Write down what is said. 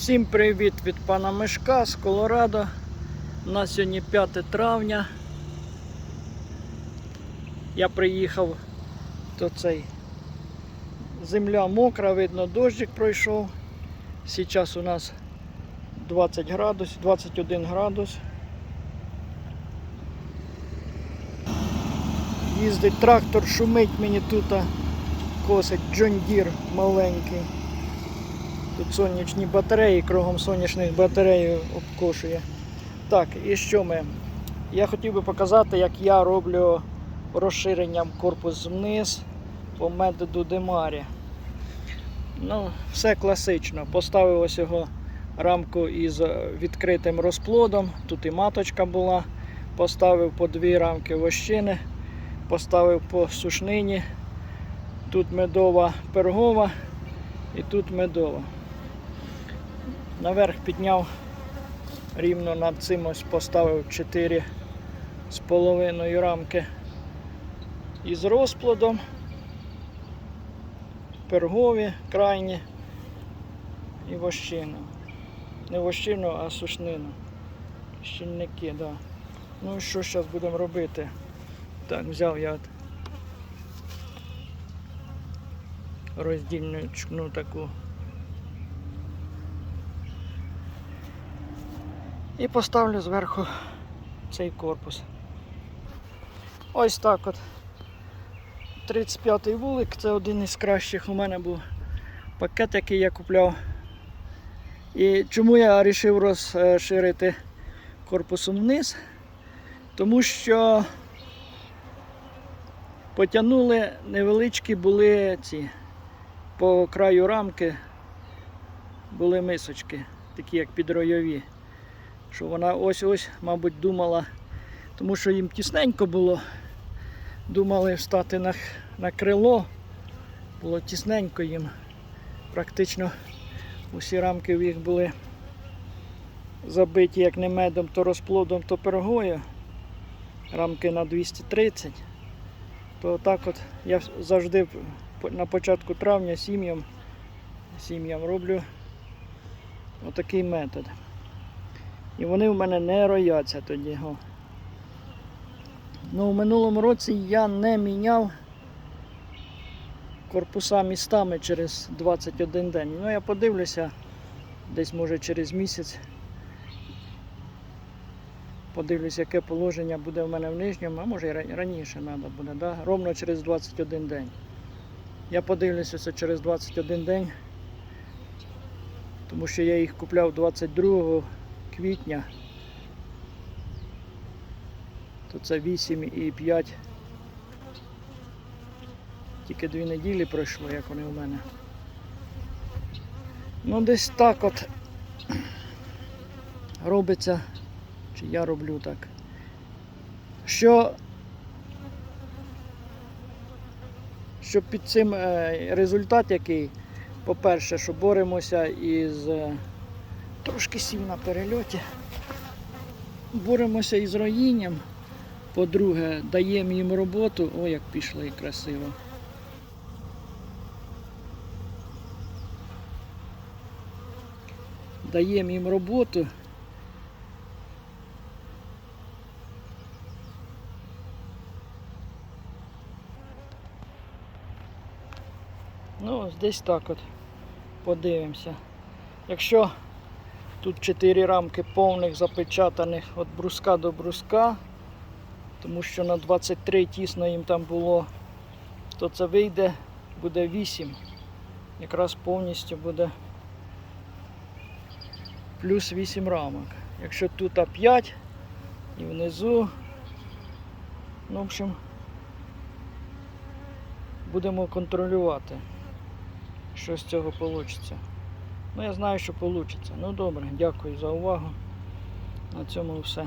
Всім привіт від пана Мишка з Колорадо. У нас сьогодні 5 травня. Я приїхав, то цей земля мокра, видно, дощик пройшов. Зараз у нас 20 градусів, 21 градус. Їздить трактор, шумить мені тут, косить Deere маленький. Тут сонячні батареї, кругом сонячних батарей обкошує. Так, і що ми? Я хотів би показати, як я роблю розширенням корпус вниз по методу Демарі. Ну, все класично. Поставив ось його рамку із відкритим розплодом. Тут і маточка була. Поставив по дві рамки вощини, поставив по сушнині. Тут медова пергова і тут медова. Наверх підняв рівно над цим ось поставив 4 з половиною рамки із розплодом. Пергові крайні і вощину. Не вощину, а сушнину. Щільники, да. Ну і що зараз будемо робити? Так, взяв я от роздільничну таку. І поставлю зверху цей корпус. Ось так от. 35-й вулик, це один із кращих у мене був пакет, який я купляв. І чому я вирішив розширити корпусом вниз? Тому що потягнули невеличкі були ці по краю рамки були мисочки, такі як підройові. Що вона ось-ось, мабуть, думала, тому що їм тісненько було. Думали встати на, на крило. Було тісненько їм. Практично усі рамки в їх були забиті як не медом, то розплодом, то пергою. Рамки на 230. То так от я завжди на початку травня сім'ям сім'ям роблю отакий метод. І вони в мене не рояться тоді. Ну, в минулому році я не міняв корпуса містами через 21 день. Ну, я подивлюся, десь може через місяць. Подивлюсь, яке положення буде в мене в нижньому, а може і раніше треба буде, да? ровно через 21 день. Я подивлюся це через 21 день, тому що я їх купляв 22 квітня. То це 8 і 5. Тільки дві неділі пройшло, як вони у мене. Ну десь так от робиться, чи я роблю так. Що, що під цим е, результат який, по-перше, що боремося із е, трошки сів на перельоті. Боремося із роїнням. По-друге, даємо їм роботу. О, як пішли красиво. Даємо їм роботу. Ну, десь так от подивимося. Якщо тут 4 рамки повних запечатаних від бруска до бруска, тому що на 23 тісно їм там було, то це вийде, буде 8. Якраз повністю буде плюс 8 рамок. Якщо тут 5 і внизу, ну, в общем, будемо контролювати, що з цього вийде. Ну, я знаю, що вийде. Ну добре, дякую за увагу. На цьому все.